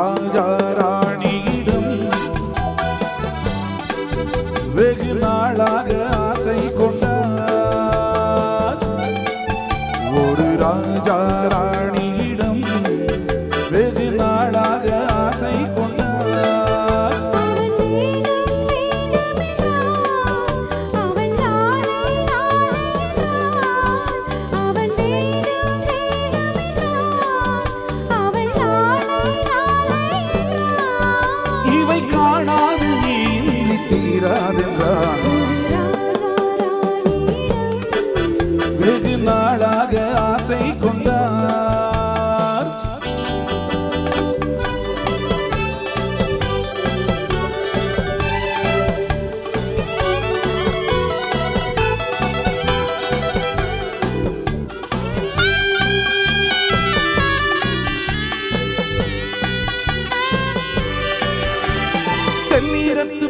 ராஜா ராணியிடம் வெகு நாளாக ஆசை கொண்டார். ஒரு ராஜா ചെന്നീരത്ത്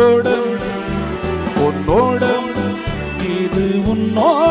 உன்னோடம் உன்னோடம் இது உன்னோட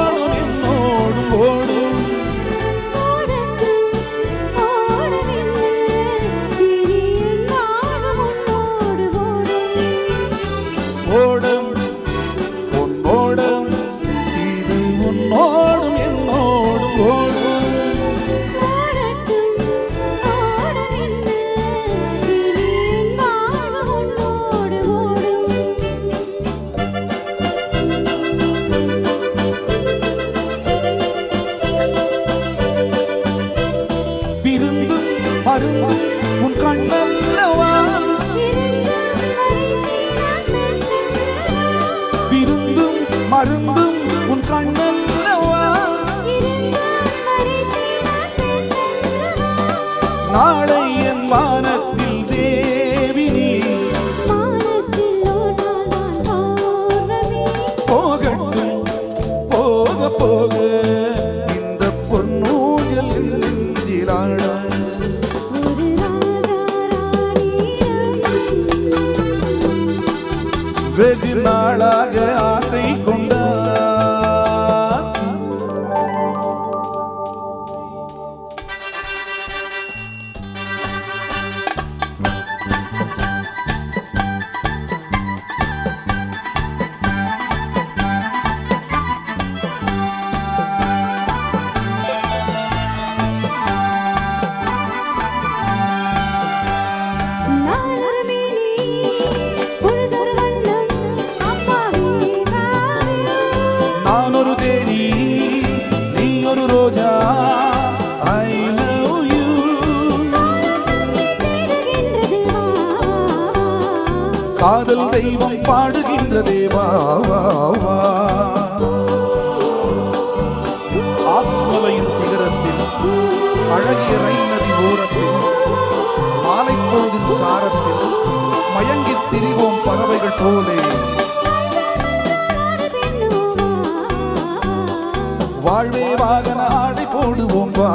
தெய்வம் பாடுகின்ற தேவா ஆஸ்மலையின் சிகரத்தில் அழகிய நதி ஓரத்தில் மாலைப்போதின் சாரத்தில் மயங்கி சிரிவோம் பறவைகள் போலே. வாழ்வே வாகன ஆடை போடுவோம் வா.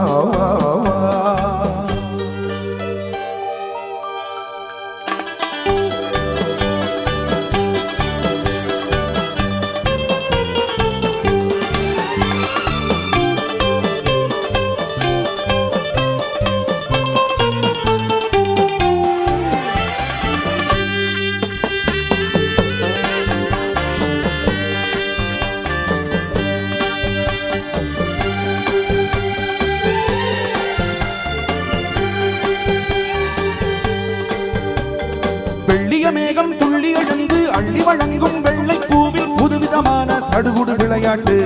வெள்ளிய மேகம் துள்ளி எழுந்து அள்ளி வழங்கும் வெள்ளை பூவில் புதுவிதமான சடுகுடு விளையாட்டு.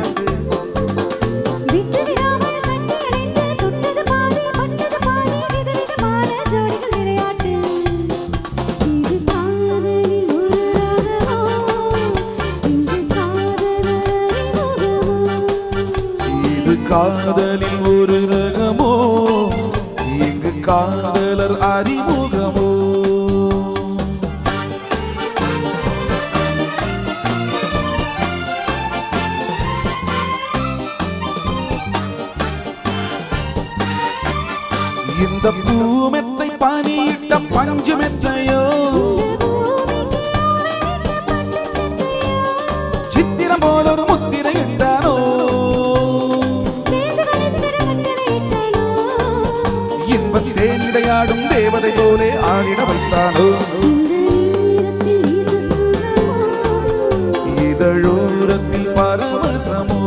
காதலில் ஒரு ரகமோ இங்கு காதலர் அறிமுகமோ. இந்த பூமெத்தை பணியிட்ட பஞ்சுமெத்தையோ சித்திரம் போலொரு முத்திரையிட்டானோ இன்பத்தே நிடையாடும் தேவதை போலே ஆடிட வைத்தானோ? இதழோரத்தில் பரவசமோ?